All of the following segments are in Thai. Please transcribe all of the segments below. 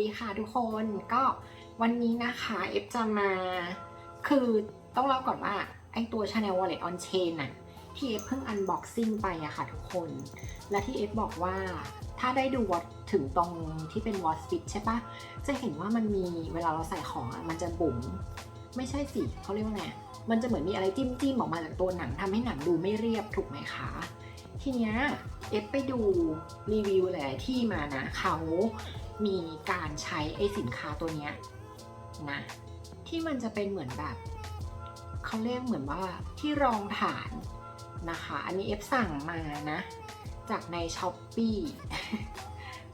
ดีค่ะทุกคนก็วันนี้นะคะเอฟจะมาคือต้องเล่าก่อนว่าไอตัว Channel Wallet on Chain น่ะที่เอฟเพิ่งอันบ็อกซิ่งไปอะค่ะทุกคน และที่เอฟบอกว่าถ้าได้ดูวอตถึงตรงที่เป็นวอตฟิตใช่ปะจะเห็นว่ามันมีเวลาเราใส่ของมันจะบุ๋มไม่ใช่สิเขาเรียกว่าไงมันจะเหมือนมีอะไรจิ้มจิ้มออกมาจากตัวหนังทำให้หนังดูไม่เรียบถูกไหมคะทีเนี้ยเอฟไปดูรีวิวหลายที่มานะเขา มีการใช้ไอสินค้าตัวเนี้ยนะที่มันจะเป็นเหมือนแบบเขาเรียกเหมือนว่าที่รองฐานนะคะ อันนี้เอฟสั่งมานะ จากในช้อปปี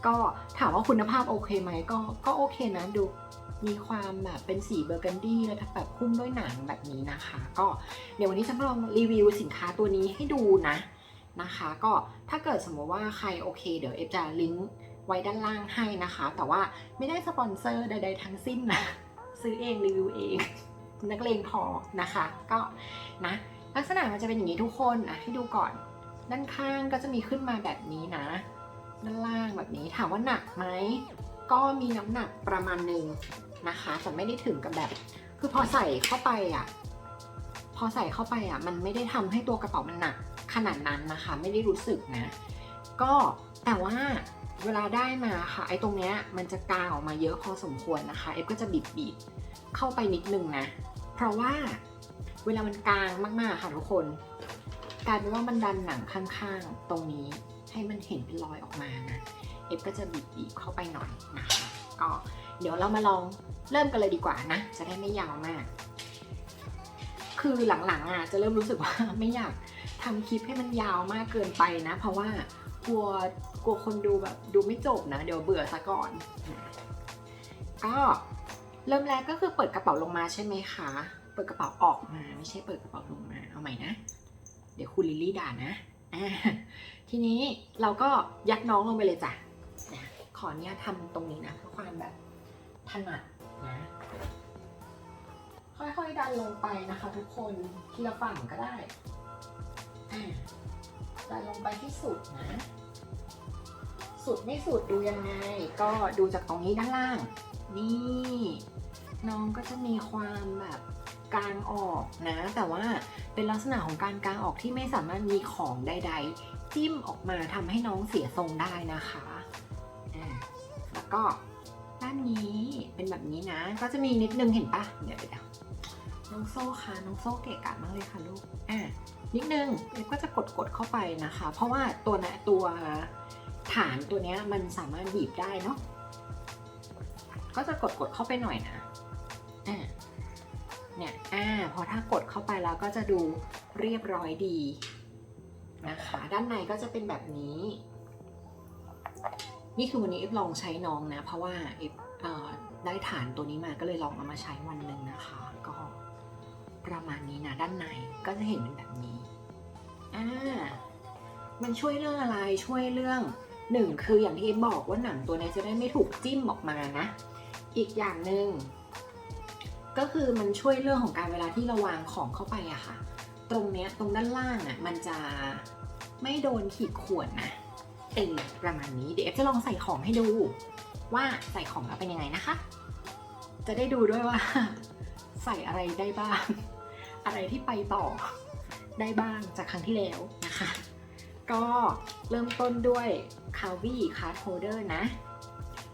ก็ถามว่าคุณภาพโอเคไหมก็ก็โอเคนะดูมีความแบบเป็นสีเบอร์กันดี้แล้วแบบคุ้มด้วยหนังแบบนี้นะคะ ก็เดี๋ยววันนี้จะมาลองรีวิวสินค้าตัวนี้ให้ดูนะนะคะ ก็ถ้าเกิดสมมติว่าใครโอเค เดี๋ยวเอฟจะลิงก์ ไว้ด้านล่างให้นะคะ แต่ว่าไม่ได้สปอนเซอร์ใดๆทั้งสิ้นนะ ซื้อเองรีวิวเอง นักเลงพอนะคะ ก็นะลักษณะมันจะเป็นอย่างนี้ทุกคนอะให้ดูก่อน ด้านข้างก็จะมีขึ้นมาแบบนี้นะ ด้านล่างแบบนี้ถามว่าหนักไหมก็มีน้ำหนักประมาณหนึ่งนะคะแต่ไม่ได้ถึงกับแบบ คือพอใส่เข้าไปอะพอใส่เข้าไปอะมันไม่ได้ทำให้ตัวกระเป๋ามันหนักขนาดนั้นนะคะ ไม่ได้รู้สึกนะ ก็ แต่ว่าเวลาได้มาค่ะไอ้ตรงเนี้ยมันจะกางออกมาเยอะพอสมควรนะคะเอฟก็จะบีบบีบๆเข้าไปนิดนึงนะ เพราะว่าเวลามันกางมากๆค่ะทุกคนกลายเป็นว่ามันดันหนังข้างๆ ตรงนี้ให้มันเห็นเป็นรอยออกมานะเอฟก็จะบีบบีบๆเข้าไปหน่อยนะคะก็เดี๋ยวเรามาลองเริ่มกันเลยดีกว่านะ จะได้ไม่ยาวมาก คือหลังๆอะจะเริ่มรู้สึกว่าไม่อยากทำคลิปให้มันยาวมากเกินไปนะ เพราะว่ากลัว กลัวคนดูแบบดูไม่จบนะ เดี๋ยวเบื่อซะก่อนก็เริ่มแรกก็คือเปิดกระเป๋าลงมาใช่ไหมคะ เปิดกระเป๋าออกมาไม่ใช่เปิดกระเป๋าลงมา เอาใหม่นะ เดี๋ยวคุณลิลลี่ด่านะ ทีนี้เราก็ยัดน้องลงไปเลยจ้ะ ขออนุญาตทำตรงนี้นะเพื่อความแบบถนัดนะ ค่อยๆดันลงไปนะคะ ทุกคนทีละฝั่งก็ได้ดันลงไปที่สุดนะ สุดไม่สุดดูยังไง ก็ดูจากตรงนี้ด้านล่าง นี่ น้องก็จะมีความแบบกลางออกนะ แต่ว่าเป็นลักษณะของการกลางออกที่ไม่สามารถมีของใด ๆ จิ้มออกมาทำให้น้องเสียทรงได้นะคะอ่าแล้วก็ด้านนี้เป็นแบบนี้นะ ก็จะมีนิดนึงเห็นปะเดี๋ยวเดี๋ยวน้องโซ่ค่ะน้องโซ่เกะกะมากเลยค่ะลูกอะนิดนึงเอฟก็จะกดกดเข้าไปนะคะ เพราะว่าตัวนะตัว ฐานตัวเนี้ยมันสามารถบีบได้เนาะก็จะกดกดเข้าไปหน่อยนะอะเนี่ยอ่าพอถ้ากดเข้าไปแล้วก็จะดูเรียบร้อยดีนะคะด้านในก็จะเป็นแบบนี้ นี่คือวันนี้เอฟลองใช้น้องนะ เพราะว่าเอฟได้ฐานตัวนี้มาก็เลยลองเอามาใช้วันหนึ่งนะคะ ก็ประมาณนี้นะด้านในก็จะเห็นเป็นแบบนี้อ่ามันช่วยเรื่องอะไรช่วยเรื่อง หนึ่งคืออย่างที่เอฟบอกว่าหนังตัวนี้จะได้ไม่ถูกจิ้มออกมานะ อีกอย่างหนึ่งก็คือมันช่วยเรื่องของการเวลาที่เราวางของเข้าไปอะค่ะ ตรงเนี้ยตรงด้านล่างอะมันจะไม่โดนขีดข่วนนะเออประมาณนี้เดี๋ยวเอฟจะลองใส่ของให้ดู ว่าใส่ของแล้วเป็นยังไงนะคะ จะได้ดูด้วยว่า ใส่อะไรได้บ้าง อะไรที่ไปต่อได้บ้างจากครั้งที่แล้วนะคะ ก็ เริ่มต้นด้วย c a v i Card Holder นะ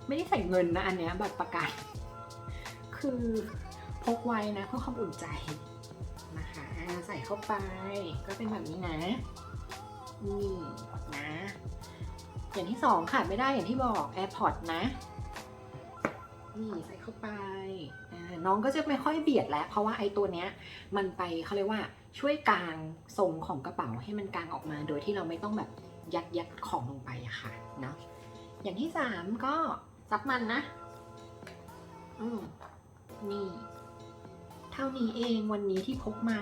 ไม่ได้ใส่เงินนะอันเนี้ยบัตรประกัน คือพกไว้นะเพื่อความอุ่นใจนะคะใส่เข้าไปก็เป็นแบบนี้นะ นี่นะ อย่างที่สองขาดไม่ได้อย่างที่บอก AirPod นะนี่ใส่เข้าไป น้องก็จะไม่ค่อยเบียดแล้ว เพราะว่าไอ้ตัวเนี้ย มันไปเขาเรียกว่าช่วยกลางทรงของกระเป๋าให้มันกลางออกมา โดยที่เราไม่ต้องแบบ ยัดยัดของลงไปอะค่ะเนาะอย่างที่สามก็ซับมันนะ อืมนี่ เท่านี้เองวันนี้ที่พกมา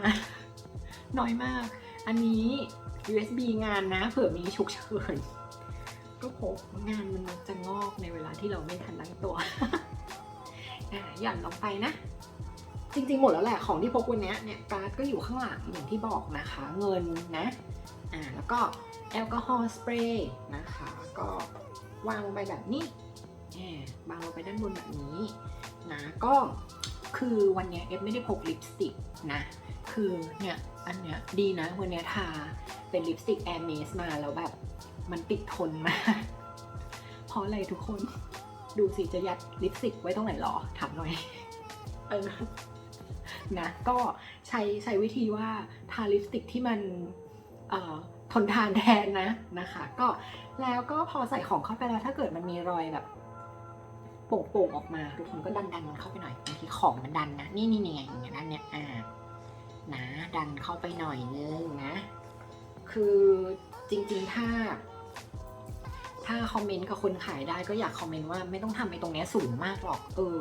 น้อยมาก อันนี้ USB งานนะ เผื่อมีฉุกเฉินก็พกงานมันจะงอกในเวลาที่เราไม่ทันตั้งตัวอะหย่อนลงไปนะ จริงๆหมดแล้วแหละของที่พกวันนี้เนี่ยการ์ดก็อยู่ข้างหลังอย่างที่บอกนะคะ เงินนะ อ่าแล้วก็แอลกอฮอล์สเปรย์นะคะ ก็วางลงไปแบบนี้แอบบางลงไปด้านบนแบบนี้นะก็คือวันเนี้ยเอฟไม่ได้พกลิปสติกนะคือเนี่ยอันเนี้ยดีนะวันเนี้ยทาเป็นลิปสติกแอร์เมสมาแล้วแบบมันติดทนมากเพราะอะไรทุกคนดูสิจะยัดลิปสติกไว้ตรงไหนหรอถามหน่อยเออนะก็ใช้ใช้วิธีว่าทาลิปสติกที่มัน ทนทานแทนนะนะคะ ก็แล้วก็พอใส่ของเข้าไปแล้วถ้าเกิดมันมีรอยแบบโป่งๆออกมาทุกคนก็ดันดันๆมันเข้าไปหน่อยบางทีของมันดันนะนี่นี่นี่ไงอย่างเงี้ยด้านเนี้ยอ่านะดันเข้าไปหน่อยนึงนะ คือจริงๆถ้า ถ้าคอมเมนต์กับคนขายได้ก็อยากคอมเมนต์ว่าไม่ต้องทำไอ้ตรงเนี้ยสูงมากหรอก เออ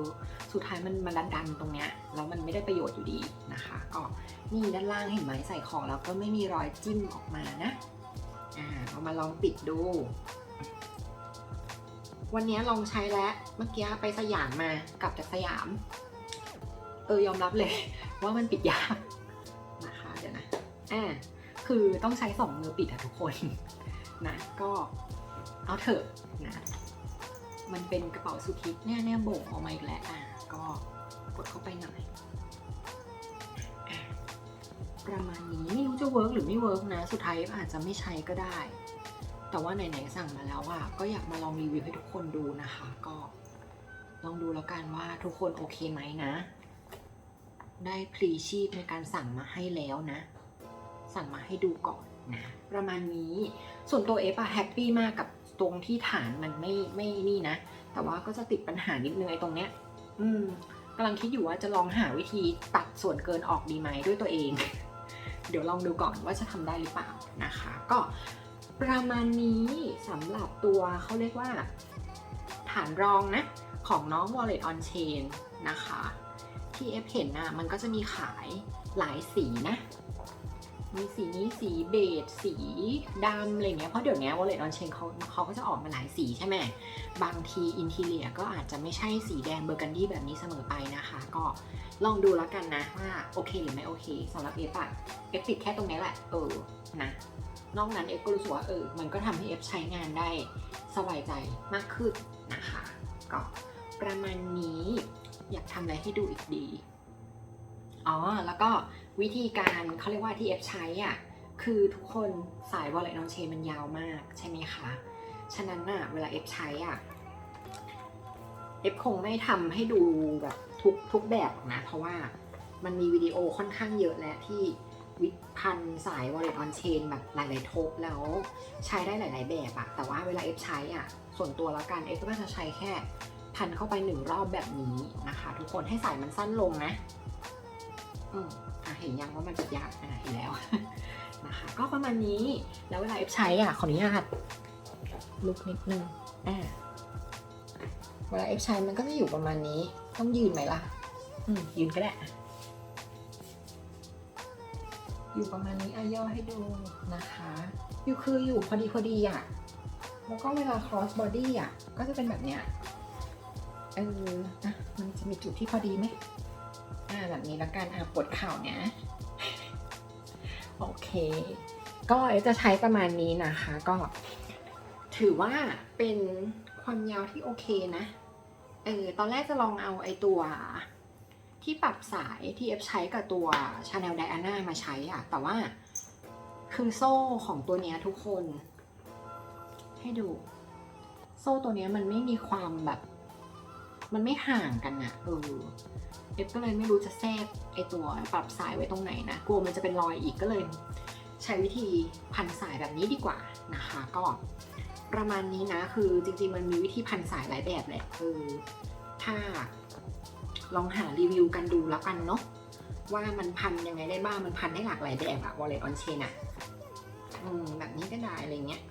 สุดท้ายมันมันดันๆตรงเนี้ยแล้วมันไม่ได้ประโยชน์อยู่ดีนะคะ ก็นี่ด้านล่างเห็นไหมใส่ของแล้วก็ไม่มีรอยจิ้มออกมานะ อ่าเอามาลองปิดดู วันนี้ลองใช้แล้วเมื่อกี้ไปสยามมากลับจากสยาม เออยอมรับเลย ว่ามันปิดยากนะคะเดี๋ยวนะอ่าคือต้องใช้สองมือปิดอะทุกคนนะก็ เอาเถอะนะ มันเป็นกระเป๋าสุคิเนี่ยเนี่ยโบ่งออกมาอีกแล้วอะก็กดเข้าไปหน่อยประมาณนี้ไม่รู้จะเวิร์กหรือไม่เวิร์กนะ สุดท้ายอาจจะไม่ใช้ก็ได้ แต่ว่าไหนๆสั่งมาแล้วอะก็อยากมาลองรีวิวให้ทุกคนดูนะคะ ก็ลองดูแล้วกันว่าทุกคนโอเคไหมนะ ได้พลีชีพในการสั่งมาให้แล้วนะ สั่งมาให้ดูก่อนนะประมาณนี้ส่วนตัวเอฟอะแฮปปี้มากกับ ตรงที่ฐานมันไม่ไม่นี่นะ แต่ว่าก็จะติดปัญหานิดนึงไอ้ตรงเนี้ย อืมกำลังคิดอยู่ว่าจะลองหาวิธีตัดส่วนเกินออกดีไหมด้วยตัวเอง เดี๋ยวลองดูก่อนว่าจะทำได้หรือเปล่านะคะ ก็ประมาณนี้สำหรับตัวเขาเรียกว่า ฐานรองนะ ของน้อง Wallet on Chain นะคะ ที่เอฟเห็นนะมันก็จะมีขายหลายสีนะ มีสีนี้สีเบจสีดำอะไรเงี้ยเพราะเดี๋ยวนี้ Wallet on Chain เขาเขาก็จะออกมาหลายสีใช่ไหมบางทีอินทีเลียก็อาจจะไม่ใช่สีแดงเบอร์กันดี้แบบนี้เสมอไปนะคะ ก็ลองดูแล้วกันนะว่าโอเคหรือไม่โอเคสำหรับเอฟอะเอฟติดแค่ตรงนี้แหละ เออนะนอกนั้นเอฟก็รู้สึกว่าเออมันก็ทำให้เอฟใช้งานได้สบายใจมากขึ้นนะคะ ก็ประมาณนี้อยากทำอะไรให้ดูอีกดีอ๋อแล้วก็ วิธีการเขาเรียกว่าที่เอฟใช้อะคือทุกคนสาย wallet on chain มันยาวมากใช่ไหมคะ ฉะนั้นน่ะเวลาเอฟใช้อะเอฟคงไม่ทำให้ดูแบบทุกทุกแบบนะ เพราะว่ามันมีวิดีโอค่อนข้างเยอะแล้วที่วิพันสาย wallet on chain แบบหลาย ๆ ทบแล้วใช้ได้หลาย ๆ แบบอะแต่ว่าเวลาเอฟใช้อะส่วนตัวแล้วกันเอฟก็จะใช้แค่พันเข้าไปหนึ่งรอบแบบนี้นะคะ ทุกคนให้สายมันสั้นลงนะ อืมอะเห็นยังว่ามันจะยากอะเห็นแล้วนะคะ ก็ประมาณนี้แล้วเวลาเอฟใช้อะขออนุญาตลุกนิดนึงอ่าเวลาเอฟใช้มันก็จะอยู่ประมาณนี้ ต้องยืนไหมล่ะ อืมยืนก็ได้อะอยู่ประมาณนี้อะย่อให้ดูนะคะ อยู่คืออยู่พอดีพอดีอะ แล้วก็เวลา cross body อะ ก็จะเป็นแบบเนี้ย เอออะมันจะมีจุดที่พอดีไหม อ่าแบบนี้แล้วกันอะปวดเข่าเนี่ยโอเค ก็จะใช้ประมาณนี้นะคะ ก็ถือว่าเป็นความยาวที่โอเคนะเออตอนแรกจะลองเอาไอตัวที่ปรับสายที่เอฟใช้กับตัว Chanel Diana มาใช้อะแต่ว่าคือโซ่ของตัวเนี้ยทุกคน ให้ดู โซ่ตัวเนี้ยมันไม่มีความแบบ มันไม่ห่างกันอะเออเอฟก็เลยไม่รู้จะแทรกไอตัวปรับสายไว้ตรงไหนนะกลัวมันจะเป็นรอยอีกก็เลย ใช้วิธีพันสายแบบนี้ดีกว่านะคะ ก็ประมาณนี้นะ คือจริงๆมันมีวิธีพันสายหลายแบบแหละเออถ้าลองหารีวิวกันดูแล้วกันเนาะว่ามันพันยังไงได้บ้างมันพันได้หลากหลายแบบอะ wallet on chain อะอืมแบบนี้ก็ได้อะไรเงี้ย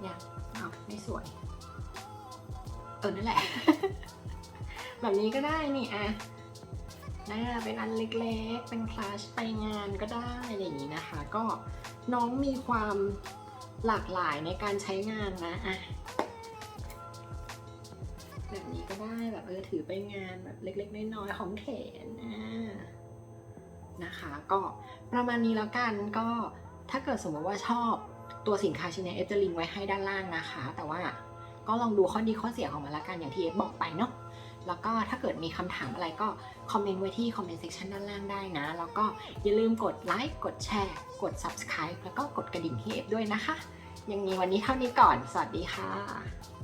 เนี่ยเอาไม่สวย เออนั่แหละ แบบนี้ก็ได้นี่อะน่าเป็นอันเล็กๆ เป็นคลาสไปงานก็ได้อะไรอย่างนี้นะคะ ก็น้องมีความหลากหลายในการใช้งานนะอะแบบนี้ก็ได้แบบเออถือไปงานแบบเล็ก ๆ น้อยๆของแขนอ่านะคะ ก็ประมาณนี้แล้วกันก็ถ้าเกิดสมมติว่าชอบตัวสินค้าชิ้นนี้เอฟจะลิงก์ไว้ให้ด้านล่างนะคะ แต่ว่า ก็ลองดูข้อดีข้อเสียของมันละกันอย่างที่เอฟบอกไปเนาะแล้วก็ถ้าเกิดมีคำถามอะไรก็คอมเมนต์ไว้ที่คอมเมนต์เซ็กชันด้านล่างได้นะ แล้วก็อย่าลืมกดไลค์กดแชร์ กด subscribe แล้วก็กดกระดิ่งให้เอฟด้วยนะคะ ยังมีวันนี้เท่านี้ก่อน สวัสดีค่ะ